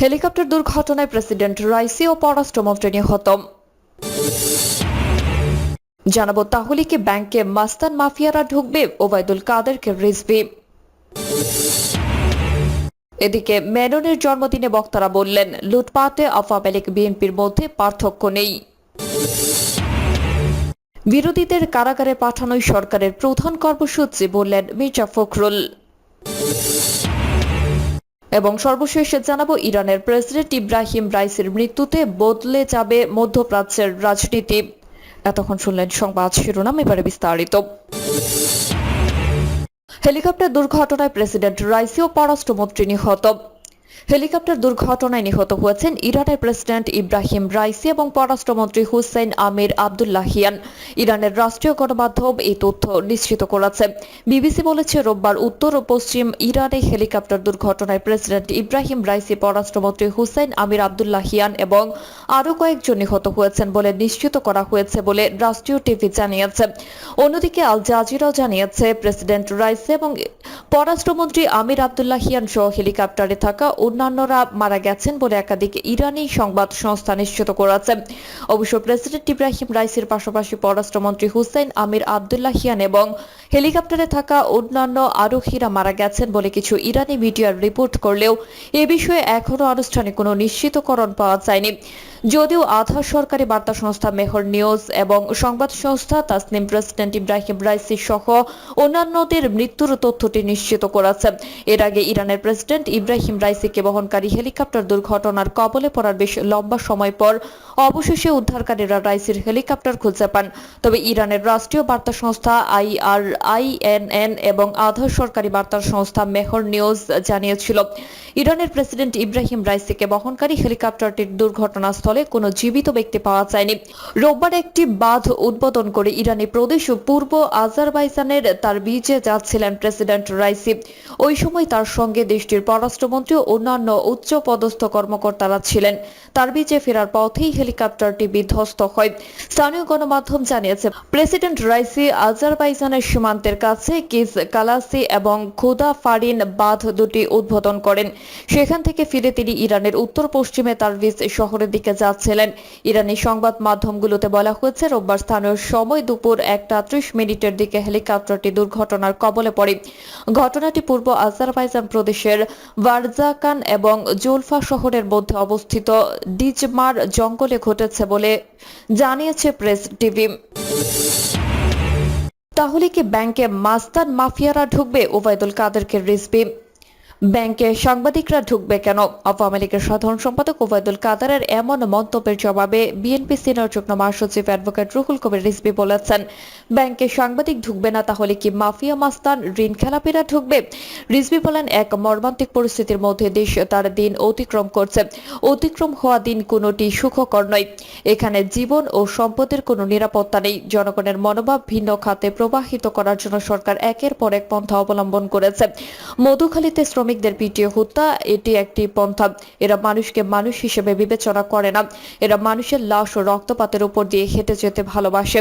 Helicopter দুর্ঘটনায় president Raisi ও পররাষ্ট্রমন্ত্রী নিহত। জানাব তাহলে কি ব্যাংকে মাস্তান মাফিয়ারা ঢুকবে? ওবায়দুল কাদেরকে রিজভি। এদিকে মেননের জন্মদিনে বক্তারা বললেন, লুটপাটে আওয়ামী লীগ, বিএনপির মধ্যে পার্থক্য নেই। বিরোধীদের কারাগারে পাঠানোই সরকারের প্রধান কর্মসূচি বললেন মির্জা ফখরুল। এবং সর্বশেষে জানাব ইরানের প্রেসিডেন্ট ইব্রাহিম রাইসের মৃত্যুতে বদলে যাবে মধ্যপ্রাচ্যের রাজনীতি। এতক্ষণ শুনলেন সংবাদ শিরোনাম, এবারে বিস্তারিত। হেলিকপ্টার দুর্ঘটনায় প্রেসিডেন্ট রাইসি ও পররাষ্ট্রমন্ত্রী নিহত। হেলিকপ্টার দুর্ঘটনায় নিহত হয়েছেন ইরানের প্রেসিডেন্ট ইব্রাহিম রাইসি এবং পররাষ্ট্রমন্ত্রী হুসেইন আমির আবদুল্লাহিয়ান। ইরানের রাষ্ট্রীয় গণমাধ্যম এই তথ্য নিশ্চিত করেছে। বিবিসি বলেছে, রোববার উত্তর ও পশ্চিম ইরানে হেলিকপ্টার দুর্ঘটনায় প্রেসিডেন্ট ইব্রাহিম রাইসি, পররাষ্ট্রমন্ত্রী হুসেইন আমির আবদুল্লাহিয়ান এবং আরও কয়েকজন নিহত হয়েছেন বলে নিশ্চিত করা হয়েছে বলে রাষ্ট্রীয় টিভি জানিয়েছে। অন্যদিকে আল জাজিরাও জানিয়েছে, প্রেসিডেন্ট রাইসি এবং পররাষ্ট্রমন্ত্রী আমির আবদুল্লাহিয়ান সহ হেলিকপ্টারে থাকা অন্যান্যরা মারা গেছেন বলে একাধিক ইরানি সংবাদ সংস্থা নিশ্চিত করেছে। অবশ্য প্রেসিডেন্ট ইব্রাহিম রাইসির পাশাপাশি পররাষ্ট্রমন্ত্রী হুসেইন আমির আবদুল্লাহিয়ান এবং হেলিকপ্টারে থাকা অন্যান্য আরোহীরা মারা গেছেন বলে কিছু ইরানি মিডিয়ার রিপোর্ট করলেও এ বিষয়ে এখনও আনুষ্ঠানিক কোনো নিশ্চিতকরণ পাওয়া যায়নি। যদিও আধা সরকারি বার্তা সংস্থা মেহর নিউজ এবং সংবাদ সংস্থা তাসনিম প্রেসিডেন্ট ইব্রাহিম রাইসি সহ অন্যান্যদের মৃত্যুর তথ্যটি নিশ্চিত করেছে। এর আগে ইরানের প্রেসিডেন্ট ইব্রাহিম রাইসিকে বহনকারী হেলিকপ্টার দুর্ঘটনার কবলে পড়ার বেশ লম্বা সময় পর অবশেষে উদ্ধারকারীরা রাইসির হেলিকপ্টার খুঁজে পান। তবে ইরানের রাষ্ট্রীয় বার্তা সংস্থা আইআর আইএনএন এবং আধা সরকারি বার্তা সংস্থা মেহর নিউজ জানিয়েছিল, ইরানের প্রেসিডেন্ট ইব্রাহিম রাইসিকে বহনকারী হেলিকপ্টারটির দুর্ঘটনাস্থলে কোনো জীবিত ব্যক্তি পাওয়া যায়নি। রোববার একটি বাঁধ উদ্বোধন করে ইরানি প্রদেশ পূর্ব আজারবাইজানের তার বিচে যাচ্ছিলেন প্রেসিডেন্ট রাইসি। ওই সময় তার সঙ্গে দেশটির পররাষ্ট্রমন্ত্রী ও অন্যান্য উচ্চ পদস্থ কর্মকর্তারা ছিলেন। তার বিচে ফেরার পথেই হেলিকপ্টারটি বিধ্বস্ত হয়। স্থানীয় গণমাধ্যম জানিয়েছে, প্রেসিডেন্ট রাইসি আজারবাইজানের সীমান্তের কাছে কিস কালাসি এবং খুদা ফারিন বাঁধ দুটি উদ্বোধন করেন। সেখান থেকে ফিরে তিনি ইরানের উত্তর পশ্চিমে তারভিজ শহরের দিকে যাচ্ছিলেন। ইরানি সংবাদ মাধ্যমগুলোতে বলা হয়েছে, রোববার স্থানীয় সময় দুপুর একটা ত্রিশ মিনিটের দিকে হেলিকপ্টারটি দুর্ঘটনার কবলে পড়ে। ঘটনাটি পূর্ব আজারবাইজান প্রদেশের ভারজাকান এবং জুলফা শহরের মধ্যে অবস্থিত ডিজমার জঙ্গলে ঘটেছে বলে জানিয়েছে প্রেস টিভি। তাহলে কি ব্যাংকে মাস্তান মাফিয়ারা ঢুকবে? ওবায়দুল কাদেরকে রিজবি ব্যাংকে সাংবাদিকরা ঢুকবে কেন? আওয়ামী লীগের সাধারণ সম্পাদক ওবায়দুল কাদারের এমন মন্তব্যের জবাবে বিএনপি সিনিয়র যুগ্ম মহাসচিব অ্যাডভোকেট রুহুল কবির রিজবি বলেছেন, ব্যাংকে সাংবাদিক ঢুকবে না, তাহলে কি মাফিয়া মাস্তান, ঋণ খেলাপিরা ঢুকবে? রিজবি বলেন, এক মর্মান্তিক পরিস্থিতির মধ্যে দেশ তার দিন অতিক্রম করছে। অতিক্রম হওয়া দিন কোনোটি সুখকর নয়। এখানে জীবন ও সম্পদের কোনো নিরাপত্তা নেই। জনগণের মনোভাব ভিন্ন খাতে প্রবাহিত করার জন্য সরকার একের পর এক পন্থা অবলম্বন করেছে। মধুখালীতে শ্রমিকদের পিটিয়ে হত্যা, এটি একটি পন্থা। এরা মানুষকে মানুষ হিসেবে বিবেচনা করে না। এরা মানুষের লাশ ও রক্তপাতের উপর দিয়ে হেঁটে যেতে ভালোবাসে।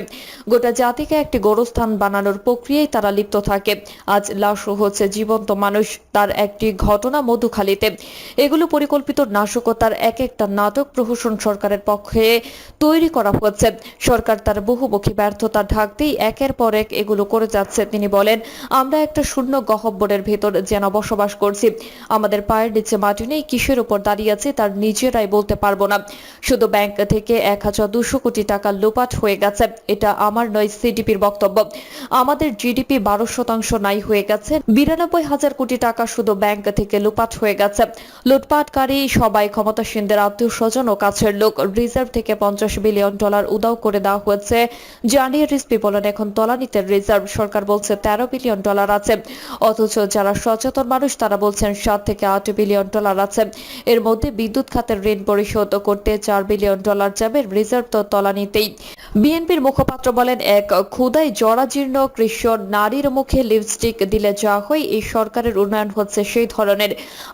গোটা জাতিকে একটি গোরস্থান বানানোর প্রক্রিয়ায় তারা লিপ্ত থাকে। আজ লাশ হচ্ছে জীবন্ত মানুষ, তার একটি ঘটনা মধুখালীতে। এগুলো পরিকল্পিত নাশকতার এক একটা নাটক প্রহসন সরকারের পক্ষে তৈরি করা হচ্ছে। সরকার তার বহুমুখী ব্যর্থতা ঢাকতেই একের পর এক এগুলো করে যাচ্ছে, তিনি বলেন, আমরা একটা শূন্য গহব্বরের ভেতর যেন বসবাস করছি। আমাদের পায়ের নিচে মাটি নেই, কিসের উপর দাঁড়িয়ে আছে তার নিজেরাই বলতে পারব না। শুধু ব্যাংক থেকে এক কোটি টাকা লোপাট হয়ে গেছে, এটা আমার নয়, সিডিপির বক্তব্য। আমাদের জিডিপি বারো শতাংশ নাই হয়ে গেছে, বিরানব্বই হাজার কোটি টাকা শুধু ব্যাংক থেকে লোপাট হয়ে গেছে। লুটপাটকারী সবাই ক্ষমতাসীনদের আত্মীয় স্বজন ও কাছের লোক, রিজার্ভ থেকে পঞ্চাশ বিলিয়ন ডলার উদাও করে দেওয়া হয়েছে। জানিয়ে রিসপি বলেন এখন তলানিতে রিজার্ভ, সরকার বলছে তেরো বিলিয়ন ডলার আছে। অথচ যারা সচেতন মানুষ, তারা বলছেন, সাত থেকে আট বিলিয়ন ডলার আছে। এর মধ্যে বিদ্যুৎ খাতের ঋণ পরিশোধ করতে চার বিলিয়ন ডলার যাবে রিজার্ভ তো তলানিতেই। বিএনপির মুখপাত্র বলেন, এক ক্ষুদায় জরাজীর্ণ কৃষ্ণ নারীর মুখে লিপস্টিক দিলে যা হয়, এই সরকারের উন্নয়ন হচ্ছে সেই ধরনের।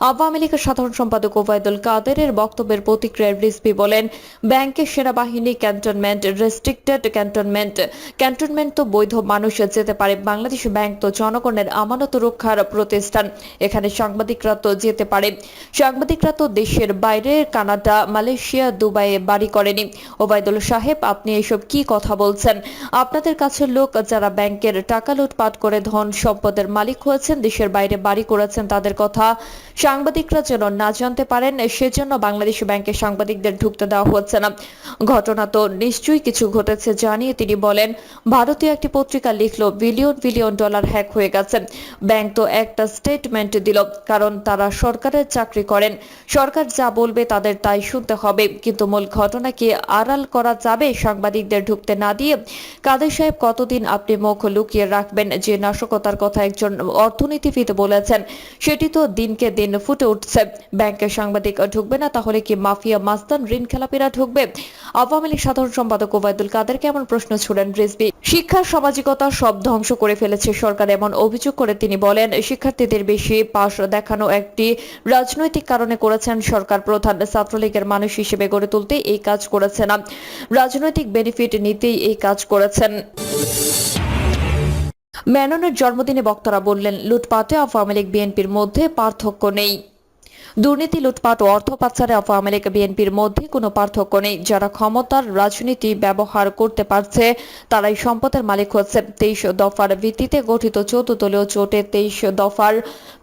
আওয়ামী লীগের সাধারণ সম্পাদক ওবায়দুল কাদেরের বক্তব্যের প্রতিক্রিয়ায় রিসপি বলেন ব্যাংকের সেনাবাহিনী ক্যান্টনমেন্ট, রেস্ট্রিক্টেড ক্যান্টনমেন্ট। ক্যান্টনমেন্ট তো বৈধ, মানুষ যেতে পারে। বাংলাদেশ ব্যাংক তো জনগণের আমানত রক্ষার প্রতিষ্ঠান। এখানে সাংবাদিকরা তো যেতে পারে। সাংবাদিকরা তো দেশের বাইরে, কানাডা, মালয়েশিয়া, দুবাইয়ে বাড়ি করেনি। ওবায়দুল সাহেব, আপনি এসব কি কথা বলছেন? আপনাদের কাছের লোক যারা ব্যাংকের টাকা লুটপাট করে ধন সম্পদের মালিক হয়েছেন, দেশের বাইরে বাড়ি করেছেন তাদের কথা সাংবাদিকরা যেন না জানতে পারেন, সেজন্য বাংলাদেশ ব্যাংকে সাংবাদিকদের ঢুকতে দেওয়া হচ্ছে না। ঘটনা তো নিশ্চয়ই কিছু ঘটেছে জানিয়ে তিনি বলেন, ভারতীয় একটি পত্রিকা লিখলো, বিলিয়ন বিলিয়ন ডলার হ্যাক হয়ে গেছে। ব্যাংক তো একটা স্টেটমেন্ট দিল। কারণ তারা সরকারের চাকরি করেন। সরকার যা বলবে তাদের তাই শুনতে হবে। কিন্তু মূল ঘটনা কি আড়াল করা যাবে সাংবাদিকদের ঢুকতে না দিয়ে? কাদের সাহেব কতদিন আপনি মুখ লুকিয়ে রাখবেন যে নাশকতার কথা একজন অর্থনীতিবিদ বলেছেন? সেটি তো দিনকে দিন ফুটে উঠছে। ব্যাংকে সাংবাদিক ঢুকবে না, তাহলে কি মাফিয়া মাস্তান ঋণ খেলাপিরা ঢুকবে? আওয়ামী লীগ সাধারণ সম্পাদক ওবায়দুল কাদের কেমন প্রশ্ন ছুড়েন রিজবি শিক্ষার সামাজিকতা সব ধ্বংস করে ফেলেছে সরকার, এমন অভিযোগ করে তিনি বলেন, শিক্ষার্থীদের বেশি পাশ দেখানো একটি রাজনৈতিক কারণে করেছেন সরকার প্রধান। ছাত্রলীগের মানুষ হিসেবে গড়ে তুলতে এই কাজ করেছে না রাজনৈতিক বেনিফিট নিতেই এই কাজ করেছেন। মেননের জন্মদিনে বক্তারা বললেন, লুটপাটে আওয়ামী লীগ, বিএনপির মধ্যে পার্থক্য নেই। দুর্নীতি, লুটপাট ও অর্থ পাচারে আওয়ামী লীগ, বিএনপির মধ্যে কোনো পার্থক্য নেই। যারা ক্ষমতার রাজনীতি ব্যবহার করতে পারছে, তারাই সম্পদের মালিক হচ্ছে তেইশ দফার ভিত্তিতে গঠিত চৌদ্দ দলীয় জোটে তেইশ দফার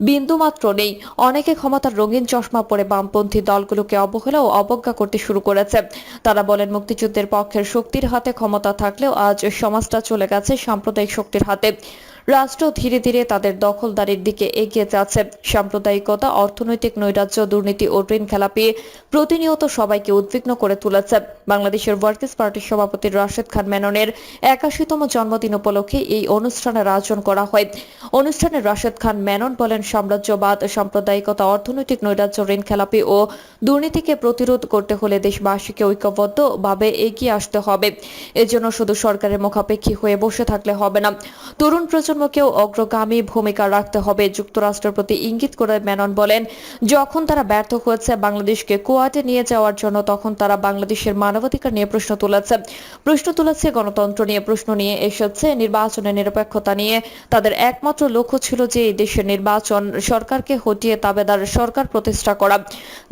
বিন্দুমাত্র নেই। অনেকে ক্ষমতার রঙিন চশমা পরে বামপন্থী দলগুলোকে অবহেলা ও অবজ্ঞা করতে শুরু করেছে। তারা বলেন, মুক্তিযুদ্ধের পক্ষের শক্তির হাতে ক্ষমতা থাকলেও আজ সমাজটা চলে গেছে সাম্প্রদায়িক শক্তির হাতে। রাষ্ট্র ধীরে ধীরে তাদের দখলদারির দিকে এগিয়ে যাচ্ছে। সাম্প্রদায়িকতা, অর্থনৈতিক নৈরাজ্য, দুর্নীতি ও ঋণ খেলাপি প্রতিনিয়ত সবাইকে উদ্বিগ্ন করে তুলেছে। বাংলাদেশের ওয়ার্কার্স পার্টির সভাপতি রাশেদ খান মেননের একাশিতম জন্মদিন উপলক্ষে এই অনুষ্ঠানের আয়োজন করা হয়। অনুষ্ঠানে রাশেদ খান মেনন বলেন, সাম্রাজ্যবাদ, সাম্প্রদায়িকতা, অর্থনৈতিক নৈরাজ্য, ঋণ খেলাপি ও দুর্নীতিকে প্রতিরোধ করতে হলে দেশবাসীকে ঐক্যবদ্ধভাবে এগিয়ে আসতে হবে। এজন্য শুধু সরকারের মুখাপেক্ষী হয়ে বসে থাকলে হবে না। তরুণ প্রজন্মকেও অগ্রগামী ভূমিকা রাখতে হবে। যুক্তরাষ্ট্রের প্রতি ইঙ্গিত করে মেনন বলেন, যখন তারা ব্যর্থ হয়েছে বাংলাদেশকে কোয়াটে নিয়ে যাওয়ার জন্য, তখন তারা বাংলাদেশের মানবাধিকার নিয়ে প্রশ্ন তুলেছে। প্রশ্ন তুলেছে গণতন্ত্র নিয়ে, প্রশ্ন নিয়ে এসেছে নির্বাচনের নিরপেক্ষতা নিয়ে। তাদের একমাত্র লক্ষ্য ছিল যে এই দেশের নির্বাচন সরকারকে হটিয়ে তাবেদার সরকার প্রতিষ্ঠা করা।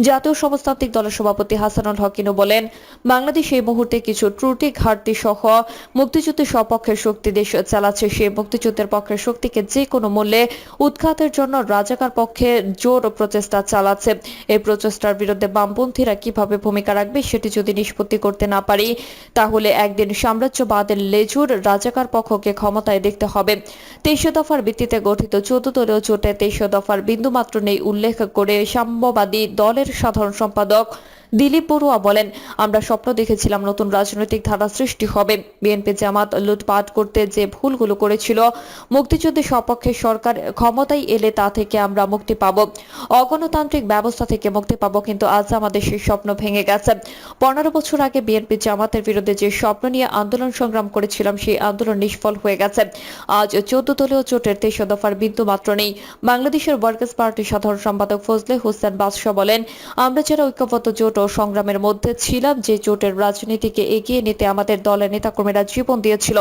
জাতীয় সমাজতান্ত্রিক দলের সভাপতি হাসানুল হকিনু বলেন, বাংলাদেশ এই মুহূর্তে কিছু ত্রুটি, ঘাটতি সহ মুক্তিযুদ্ধের সপক্ষের শক্তি দেশ চালাচ্ছে। সেই মুক্তিযুদ্ধের পক্ষের শক্তিকে যে কোনো মূল্যে উৎখাতের জন্য রাজাকার পক্ষে জোর প্রচেষ্টা চালাচ্ছে। এই প্রচেষ্টার বিরুদ্ধে বামপন্থীরা কীভাবে ভূমিকা রাখবে সেটি যদি নিষ্পত্তি করতে না পারি, তাহলে একদিন সাম্রাজ্যবাদের লেজুর রাজাকার পক্ষকে ক্ষমতায় দেখতে হবে। তেইশ দফার ভিত্তিতে গঠিত চৌদ্দ দলীয় জোটে তেইশ দফার বিন্দুমাত্র নেই উল্লেখ করে সাম্যবাদী দলের সাধারণ সম্পাদক দিলীপ বড়ুয়া বলেন, আমরা স্বপ্ন দেখেছিলাম নতুন রাজনৈতিক ধারা সৃষ্টি হবে। বিএনপি জামাত লুটপাট করতে যে ভুলগুলো করেছিল, মুক্তিযুদ্ধের সপক্ষে সরকার ক্ষমতায় এলে তা থেকে আমরা মুক্তি পাব। অগণতান্ত্রিক ব্যবস্থা থেকে মুক্তি পাব, কিন্তু আজ আমাদের সেই স্বপ্ন ভেঙে গেছে। পনেরো বছর আগে বিএনপি জামাতের বিরুদ্ধে যে স্বপ্ন নিয়ে আন্দোলন সংগ্রাম করেছিলাম, সেই আন্দোলন নিষ্ফল হয়ে গেছে। আজ চোদ্দ দলীয় জোটের তেইশ দফার বিন্দু মাত্র নেই। বাংলাদেশের ওয়ার্কার্স পার্টির সাধারণ সম্পাদক ফজলে হোসেন বাদশাহ বলেন, আমরা যারা ঐক্যবদ্ধ জোট সংগ্রামের মধ্যে ছিলাম, যে জোটের রাজনীতিকে এগিয়ে নিতে আমাদের দলের নেতাকর্মীরা জীবন দিয়েছিল।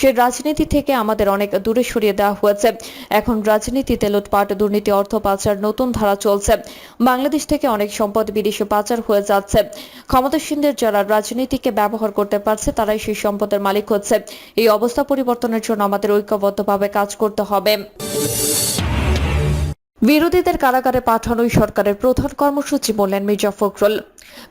সেই রাজনীতি থেকে আমাদের অনেক দূরে সরিয়ে দেওয়া হয়েছে। এখন রাজনীতিতে লুটপাট, দুর্নীতি, অর্থ পাচার নতুন ধারা চলছে। বাংলাদেশ থেকে অনেক সম্পদ বিদেশে পাচার হয়ে যাচ্ছে। ক্ষমতাসীনদের যারা রাজনীতিকে ব্যবহার করতে পারছে, তারাই সেই সম্পদের মালিক হচ্ছে। এই অবস্থা পরিবর্তনের জন্য আমাদের ঐক্যবদ্ধভাবে কাজ করতে হবে। বিরোধীদের কারাগারে পাঠানোই সরকারের প্রধান কর্মসূচি বললেন মির্জা ফখরুল।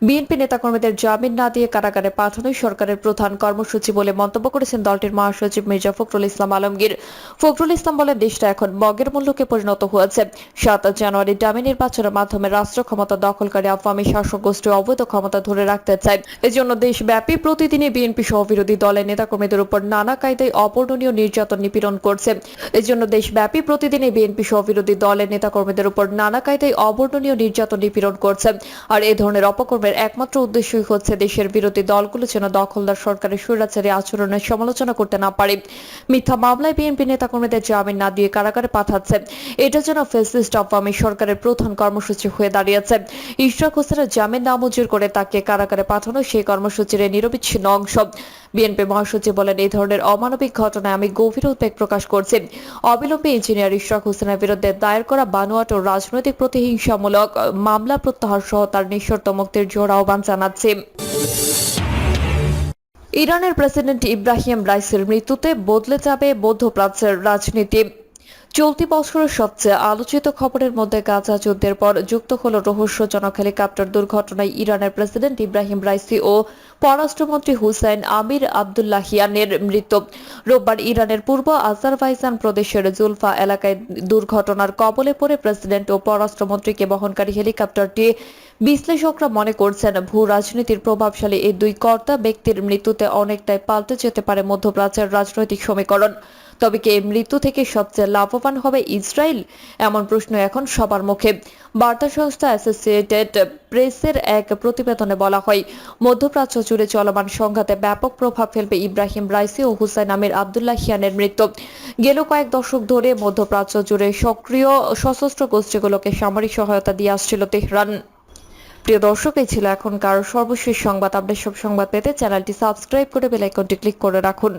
বিএনপি নেতাকর্মীদের জামিন না দিয়ে কারাগারে পাঠানোই সরকারের প্রধান কর্মসূচি বলে মন্তব্য করেছেন দলটির মহাসচিব মির্জা ফখরুল ইসলাম আলমগীর। ফখরুল ইসলাম বলেন, দেশটা এখন বগের মূল্যকে পরিণত হয়েছে। সাত জানুয়ারি ডামি নির্বাচনের মাধ্যমে রাষ্ট্র ক্ষমতা দখলকারী আওয়ামী শাসক গোষ্ঠী অবৈধ ক্ষমতা ধরে রাখতে চায়। এজন্য দেশব্যাপী প্রতিদিনই বিএনপি সহ বিরোধী দলের নেতাকর্মীদের উপর নানা কায়দায় অপূরণীয় নির্যাতন নিপীড়ন করছে। এজন্য দেশব্যাপী প্রতিদিনই বিএনপি সহ বিরোধী দলের নেতাকর্মীদের উপর নানা কায়দায় অবর্ণনীয় নির্যাতন নিপীড়ন করছে। আর এ ধরনের অপকর্মের একমাত্র উদ্দেশ্যই হচ্ছে দেশের বিরোধী দলগুলো যেন দখলদার সরকারের স্বৈরাচারী আচরণের সমালোচনা করতে না পারে। মিথ্যা মামলায় বিএনপি নেতাকর্মীদের জামিন না দিয়ে কারাগারে পাঠাচ্ছে। এটা যেন ফেসিস্ট আওয়ামী সরকারের প্রধান কর্মসূচি হয়ে দাঁড়িয়েছে। ইশরাক হোসেনের জামিন নামঞ্জুর করে তাকে কারাগারে পাঠানো সেই কর্মসূচির নিরবিচ্ছিন্ন অংশ। বিএনপি মহাসচিব বলেন, এই ধরনের অমানবিক ঘটনায় আমি গভীর উদ্বেগ প্রকাশ করছি। অবিলম্বে ইঞ্জিনিয়ার ইশরাক হোসেনের বিরুদ্ধে দায়ের করা বানোয়াট ও রাজনৈতিক প্রতিহিংসামূলক মামলা প্রত্যাহার সহ তার নিঃশর্ত মুক্তির জোর আহ্বান জানাচ্ছে। ইরানের প্রেসিডেন্ট ইব্রাহিম রাইসের মৃত্যুতে বদলে যাবে মধ্যপ্রাচ্যের রাজনীতি। চলতি বছরের সবচেয়ে আলোচিত খবরের মধ্যে গাজা যুদ্ধের পর যুক্ত হল রহস্যজনক হেলিকপ্টার দুর্ঘটনায় ইরানের প্রেসিডেন্ট ইব্রাহিম রাইসি ও পররাষ্ট্রমন্ত্রী হুসাইন আমির আবদুল্লাহিয়ানের মৃত্যু। রোববার ইরানের পূর্ব আজারবাইজান প্রদেশের জুলফা এলাকায় দুর্ঘটনার কবলে পড়ে প্রেসিডেন্ট ও পররাষ্ট্রমন্ত্রীকে বহনকারী হেলিকপ্টারটি বিশ্লেষকরা মনে করছেন, ভূ রাজনীতির প্রভাবশালী এই দুই কর্তা ব্যক্তির মৃত্যুতে অনেকটাই পাল্টে যেতে পারে মধ্যপ্রাচ্যের রাজনৈতিক সমীকরণ। তবে কি মৃত্যু থেকে সবচেয়ে লাভবান হবে ইসরায়েল? এমন প্রশ্ন এখন সবার মুখে। বার্তা সংস্থা অ্যাসোসিয়েটেড প্রেসের এক প্রতিবেদনে বলা হয়, মধ্যপ্রাচ্য জুড়ে চলমান সংঘাতে ব্যাপক প্রভাব ফেলবে ইব্রাহিম রাইসি ও হুসাইন আমির আবদুল্লাহিয়ানের মৃত্যু। গেল কয়েক দশক ধরে মধ্যপ্রাচ্য জুড়ে সক্রিয় সশস্ত্র গোষ্ঠীগুলোকে সামরিক সহায়তা দিয়ে আসছিল তেহরান। প্রিয় দর্শক, এই ছিল এখনকার সর্বশেষ সংবাদ। আপডেট সব সংবাদ পেতে চ্যানেলটি সাবস্ক্রাইব করে বেল আইকনটি ক্লিক করে রাখুন।